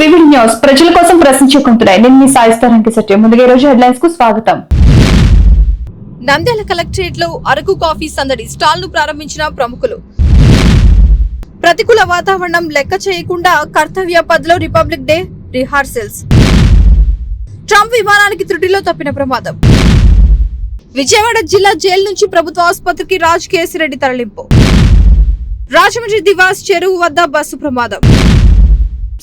Welcome vivid news ప్రజల కోసం ప్రశ్నించుకుంటున్నాయి నేను మీ సాయిస్తారంకి సత్యం ముందుగా రోజు హెడ్లైన్స్కు స్వాగతం. నంద్యాల కలెక్టరేట్లో అరకు కాఫీ సందడి స్టాల్ను ప్రారంభించిన ప్రముఖులు. ప్రతికూల వాతావరణం లెక్క చేయకుండా కర్తవ్య పదలో రిపబ్లిక్ డే రిహార్సల్స్. ట్రంప్ విమానానికి త్రుటిలో తప్పిన ప్రమాదం. విజయవాడ జిల్లా జైలు నుంచి ప్రభుత్వ ఆసుపత్రికి రాజ్ కేసిరెడ్డి తరలింపు. రాజమండ్రి దివాస్ చెరువు వద్ద బస్సు ప్రమాదం.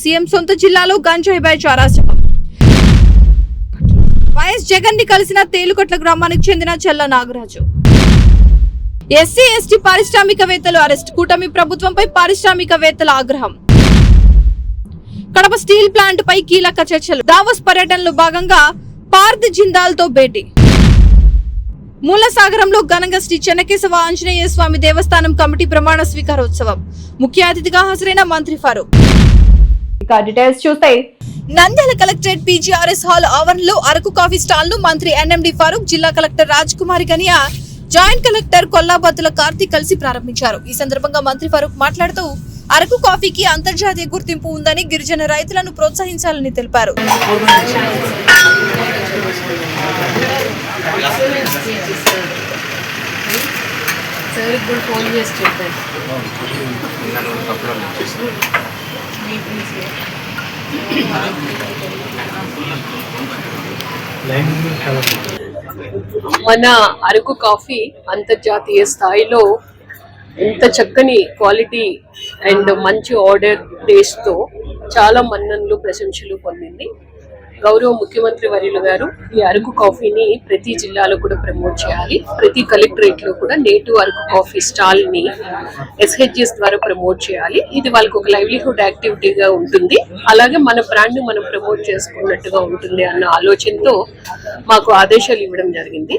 సీఎం సొంత జిల్లాలో గంజాయిపై చారాశకం వైఎస్ జగన్ని కలిసిన తేలుకొట్ల గ్రామానికి చెందిన చెల్ల నాగరాజు. ఎస్సీ ఎస్టీ పారిశ్రామికవేత్తలు అరెస్ట్ కూటమి ప్రభుత్వంపై పారిశ్రామికవేత్తల ఆగ్రహం. కడప స్టీల్ ప్లాంట్ పై కీలక చర్చలు. దావోస్ పర్యటనలో భాగంగా పార్థ్ జిందాల్తో భేటీ. మూలసాగరంలో ఘనంగా శ్రీ చెన్నకేశవ ఆంజనేయ స్వామి దేవస్థానం కమిటీ ప్రమాణ స్వీకారోత్సవం. ముఖ్య అతిథిగా హాజరైన మంత్రి ఫారూక్. ఇక డీటెయిల్స్ చూస్తే. నంద్యాల కలెక్టరేట్ పీజీఆర్ఎస్ హాల్ ఆవరణలో అరకు కాఫీ స్టాల్ను మంత్రి ఎన్ఎండి ఫారూక్ జిల్లా collector Raj Kumari Ganiya joint collector Kollabathula Karthik కలిసి ప్రారంభించారు. ఈ సందర్భంగా మంత్రి ఫారూక్ మాట్లాడుతూ అరకు కాఫీకి అంతర్జాతీయ గుర్తింపు ఉందని గిరిజన రైతులను ప్రోత్సహించాలని తెలిపారు. సార్ ఇప్పుడు ఫోన్ చేసి మన అరకు కాఫీ అంతర్జాతీయ స్థాయిలో ఇంత చక్కని క్వాలిటీ అండ్ మంచి ఆర్డర్ టేస్ట్తో చాలా మన్ననలు ప్రశంసలు పొందింది. గౌరవ ముఖ్యమంత్రి వర్యులు గారు ఈ అరకు కాఫీని ప్రతి జిల్లాలో కూడా ప్రమోట్ చేయాలి. ప్రతి కలెక్టరేట్లో కూడా నేటివ్ అరకు కాఫీ స్టాల్ని ఎస్హెచ్ఎస్ ద్వారా ప్రమోట్ చేయాలి. ఇది వాళ్ళకి ఒక లైవ్లీహుడ్ యాక్టివిటీగా ఉంటుంది. అలాగే మన బ్రాండ్ మనం ప్రమోట్ చేసుకున్నట్టుగా ఉంటుంది అన్న ఆలోచనతో మాకు ఆదేశాలు ఇవ్వడం జరిగింది.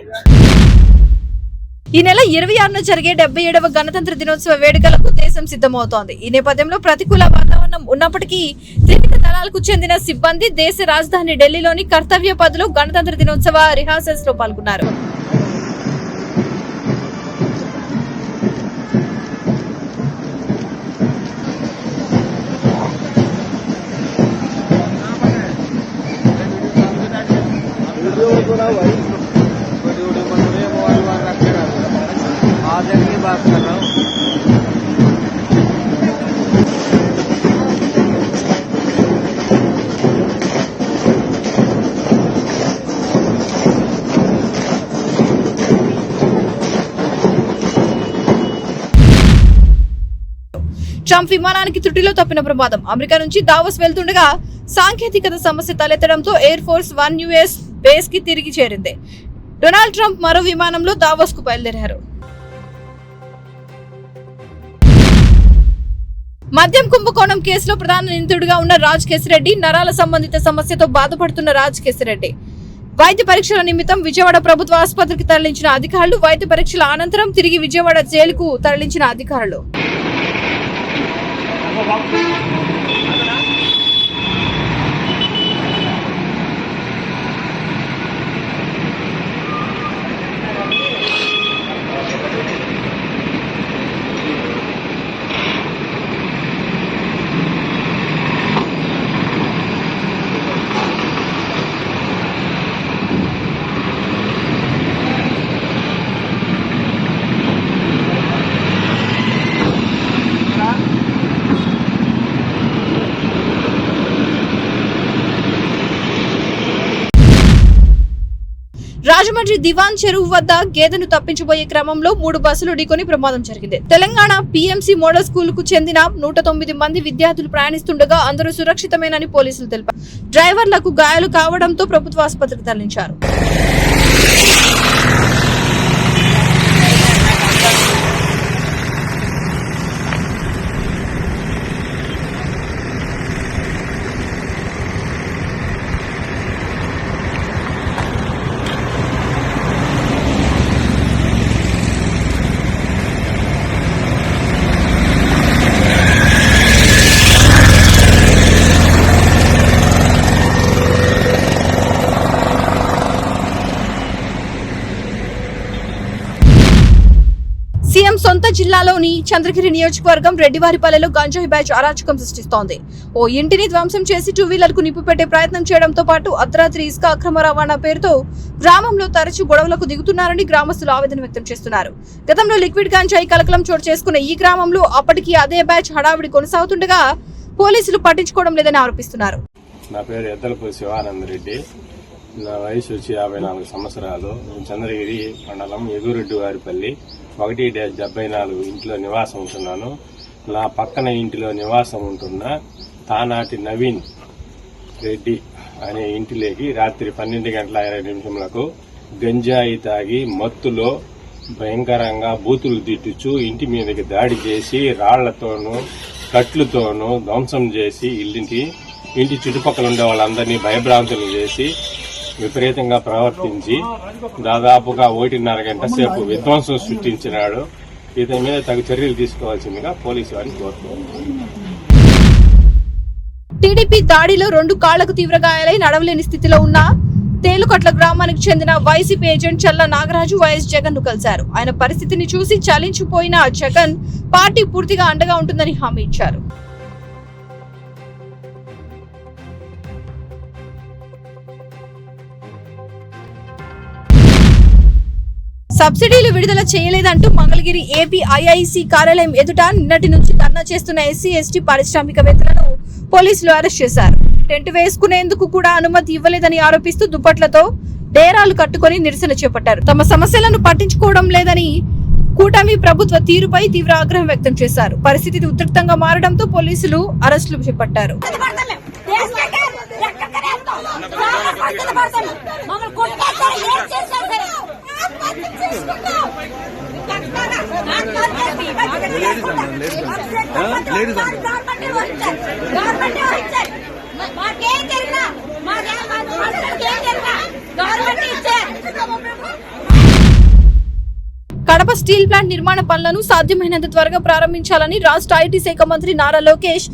ఈ నెల ఇరవై ఆరున జరిగే డెబ్బై ఏడవ గణతంత్ర దినోత్సవ వేడుకలకు దేశం సిద్ధమవుతోంది. ఈ నేపథ్యంలో ప్రతికూల వాతావరణం ఉన్నప్పటికీ త్రివిధ దళాలకు చెందిన సిబ్బంది దేశ రాజధాని ఢిల్లీలోని కర్తవ్య పథలో గణతంత్ర దినోత్సవ రిహార్సల్స్ లో పాల్గొన్నారు आदर की बात कर रहा हूँ ట్రంప్ విమానానికి త్రుటిలో తప్పిన ప్రమాదం. అమెరికా నుంచి దావోస్ వెళ్తుండగా సాంకేతికత సమస్య తలెత్తడంతో ఎయిర్ ఫోర్స్ వన్ యుఎస్ బేస్కి తిరిగి చేరింది. డొనాల్డ్ ట్రంప్ మరో విమానంలో దావోస్కు బయలుదేరారు. మద్యం కుంభకోణం కేసులో ప్రధాన నిందితుడిగా ఉన్న రాజ్ కేసిరెడ్డి నరాల సంబంధిత సమస్యతో బాధపడుతున్న రాజ్ కేసిరెడ్డి. వైద్య పరీక్షల నిమిత్తం విజయవాడ ప్రభుత్వ ఆసుపత్రికి తరలించిన అధికారులు వైద్య పరీక్షల అనంతరం తిరిగి విజయవాడ జైలుకు తరలించిన అధికారులు. roubar lá. రాజమండ్రి దివాన్ చెరువు వద్ద గేదెను తప్పించబోయే క్రమంలో మూడు బస్సులు ఢీకొని ప్రమాదం జరిగింది. తెలంగాణ పీఎంసీ మోడల్ స్కూల్కు చెందిన నూట తొమ్మిది మంది విద్యార్థులు ప్రయాణిస్తుండగా అందరూ సురక్షితమేనని పోలీసులు తెలిపారు. డ్రైవర్లకు గాయాలు కావడంతో ప్రభుత్వ ఆసుపత్రికి తరలించారు. జిల్లాలోని చంద్రగిరి నియోజకవర్గం రెడ్డివారిపల్లెలో గంజాయి బ్యాచ్ అరాచకం సృష్టిస్తోంది. ఓ ఇంటిని ధ్వంసం చేసి టూ వీలర్కు నిప్పు పెట్టే ప్రయత్నం చేయడంతో పాటు అర్ధరాత్రి ఇసుక అక్రమ రవాణా పేరుతో గ్రామంలో తరచూ గొడవలకు దిగుతున్నారని గ్రామస్తులు ఆవేదన వ్యక్తం చేస్తున్నారు. గతంలో లిక్విడ్ గంజాయి కలకలం చోటు చేసుకున్న ఈ గ్రామంలో అప్పటికి అదే బ్యాచ్ హడావిడి కొనసాగుతుండగా పోలీసులు పట్టించుకోవడం లేదని ఆరోపిస్తున్నారు. నా పేరు ఎద్దలపూడి శివానంద రెడ్డి. నా వయసు వచ్చి యాభై నాలుగు సంవత్సరాలు. చంద్రగిరి మండలం ఎగురెడ్డి వారిపల్లి ఒకటి డాష్ డెబ్బై నాలుగు ఇంట్లో నివాసం ఉంటున్నాను. నా పక్కన ఇంటిలో నివాసం ఉంటున్న తానాటి నవీన్ రెడ్డి అనే ఇంటిలోకి రాత్రి పన్నెండు గంటల ఇరవై నిమిషములకు గంజాయి తాగి మత్తులో భయంకరంగా బూతులు తిట్టుచు ఇంటి మీదకి దాడి చేసి రాళ్ళతోనూ కట్లతోనూ ధ్వంసం చేసి ఇల్లింటి ఇంటి చుట్టుపక్కల ఉండే వాళ్ళందరినీ భయభ్రాంతులు చేసి విపరీతంగా ప్రవర్తించి దాదాపుగా ఒకటిన్నర గంట సేపు విధ్వంసం సృష్టించినాడు. ఇతని మీద తగు చర్యలు తీసుకోవాల్సిందిగా పోలీసు వారిని కోరుతున్నాను టీడీపీ దాడిలో రెండు కాళ్ళకు తీవ్ర గాయాలై నడవలేని స్థితిలో ఉన్న తేలుకట్ల గ్రామానికి చెందిన వైసీపీ ఏజెంట్ చల్ల నాగరాజు వైఎస్ జగన్ను కలిశారు. ఆయన పరిస్థితిని చూసి చలించిపోయిన జగన్ పార్టీ పూర్తిగా అండగా ఉంటుందని హామీ ఇచ్చారు. సబ్సిడీలు విడుదల చేయలేదంటూ మంగళగిరి ఏపీ ఐఐసి కార్యాలయం ఎదుట నిన్నటి నుంచి ధర్నా చేస్తున్న ఎస్సీ ఎస్టీ పారిశ్రామికవేత్తలను పోలీసులు అరెస్ట్ చేశారు. టెంట్ వేసుకునేందుకు కూడా అనుమతి ఇవ్వలేదని ఆరోపిస్తూ దుప్పట్లతో డేరాలు కట్టుకొని నిరసన చేపట్టారు. తమ సమస్యలను పట్టించుకోవడం లేదని కూటమి ప్రభుత్వ తీరుపై తీవ్ర ఆగ్రహం వ్యక్తం చేశారు. పరిస్థితి ఉధృతంగా మారడంతో పోలీసులు అరెస్టులు చేపట్టారు. మమ్మల్ని మాకేం మాకేం గవర్నమెంట్ కడప స్టీల్ ప్లాంట్ నిర్మాణ పనులను సాధ్యమైనంత త్వరగా ప్రారంభించాలని రాష్ట్ర ఐటీ శాఖ మంత్రి Nara Lokesh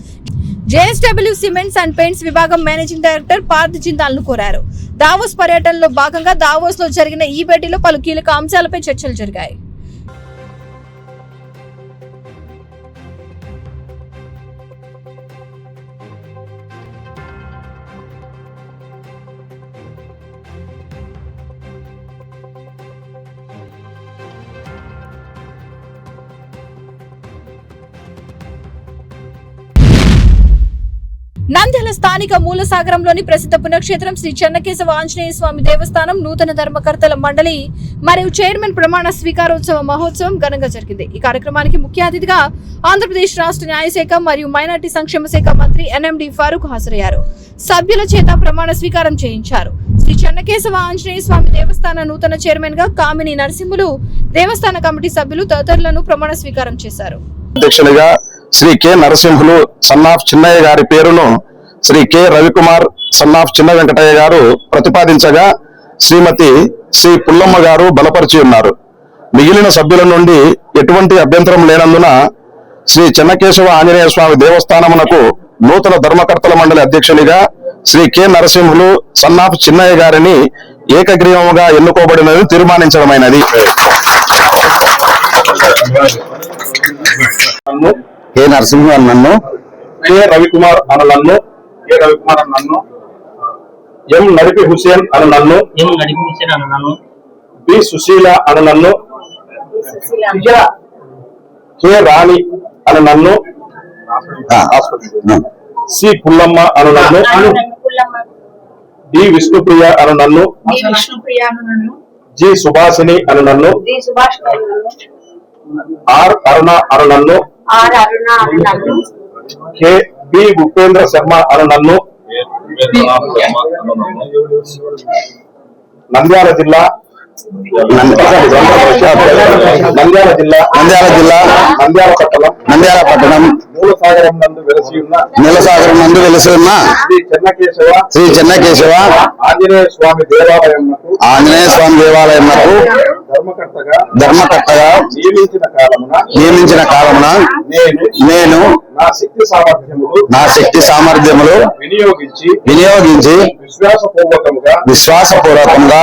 JSW cements and paints విభాగం మేనేజింగ్ డైరెక్టర్ పార్థ్ జిందాల్ను కోరారు. దావోస్ పర్యటనలో భాగంగా దావోస్లో జరిగిన ఈ భేటీలో పలు కీలక అంశాలపై చర్చలు జరిగాయి. నంద్యాల స్థానిక మూలసాగరంలోని ప్రసిద్ధ పుణ్యక్షేత్రం శ్రీ చెన్నకేశవ ఆంజనేయ స్వామి దేవస్థానం నూతన ధర్మకర్తల మండలి మరియు చైర్మన్ ప్రమాణ స్వీకారోత్సవ మహోత్సవం ఘనంగా జరిగింది. ఈ కార్యక్రమానికి ముఖ్య అతిథిగా ఆంధ్రప్రదేశ్ రాష్ట్ర న్యాయశాఖ మరియు మైనార్టీ సంక్షేమ శాఖ మంత్రి ఎన్ఎండి ఫారూక్ హాజరయ్యారు. సభ్యుల చేత ప్రమాణ స్వీకారం చేయించారు. శ్రీ చెన్నకేశవ ఆంజనేయ స్వామి దేవస్థాన నూతన చైర్మన్గా కామిని నరసింహులు దేవస్థాన కమిటీ సభ్యులు తదితరులను ప్రమాణ స్వీకారం చేశారు. అధ్యక్షులుగా Shri K Narasimhulu son of Chinnaiah గారి పేరును Shri K Ravikumar son of Chinna Venkataiah గారు ప్రతిపాదించగా శ్రీమతి శ్రీ పుల్లమ్మ గారు బలపరిచి ఉన్నారు. మిగిలిన సభ్యుల నుండి ఎటువంటి అభ్యంతరం లేనందున శ్రీ చెన్నకేశవ ఆంజనేయ స్వామి దేవస్థానమునకు నూతన ధర్మకర్తల మండలి అధ్యక్షునిగా Shri K Narasimhulu son of Chinnaiah గారిని ఏకగ్రీవముగా ఎన్నుకోబడినది తీర్మానించడమైనది. కె నరసింహు నన్ను కె రవికుమార్ అను నన్ను కె రవికుమార్ అను నన్ను ఎం నడిపి హుసేన్ అను నన్ను ఎం నడిపించిన నన్ను బి సుశీల అను నన్ను కె రాణి అను నన్ను సి పుల్లమ్మ అను నన్ను డి విష్ణుప్రియ అను నన్ను జి సుభాషిణి అను నన్ను ఆర్ అరుణ అను నన్ను ఆర్ అరుణ అను నన్ను కె బి ఉపేంద్ర శర్మ అను నన్ను నంద్యాల జిల్లా నంద్యాల జిల్లా నంద్యాల జిల్లా నంద్యాల పట్టణం. నంద్యాల పట్టణం. మూలసాగరం నందు వెలసి ఉన్న నీలసాగరం నందు వెలిసి ఉన్న శ్రీ చెన్నకేశవ శ్రీ చెన్నకేశవ ఆంజనేయ స్వామి దేవాలయం ఆంజనేయ స్వామి దేవాలయంకు ధర్మకర్తగా ధర్మకర్తగా నియమించిన కాలమున నియమించిన కాలమున నేను నేను నా శక్తి సామర్థ్యములు నా శక్తి సామర్థ్యములు వినియోగించి వినియోగించి విశ్వాసపూర్వకముగా విశ్వాసపూర్వకంగా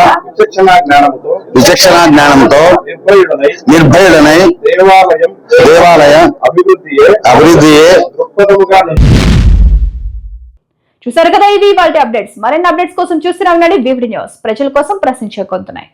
విచక్షణ జ్ఞానంతో నిర్భయుడనై నిర్భయుడనై దేవాలయం దేవాలయ అభివృద్ధియే అభివృద్ధియే దృక్పథముగా చూసారు కదా ఇవి వాళ్ళ అప్డేట్స్. మరిన్ని అప్డేట్స్ కోసం చూస్తూనే ఉండండి. VVD news. ప్రజల కోసం ప్రశ్నించే కొంతున్నాయి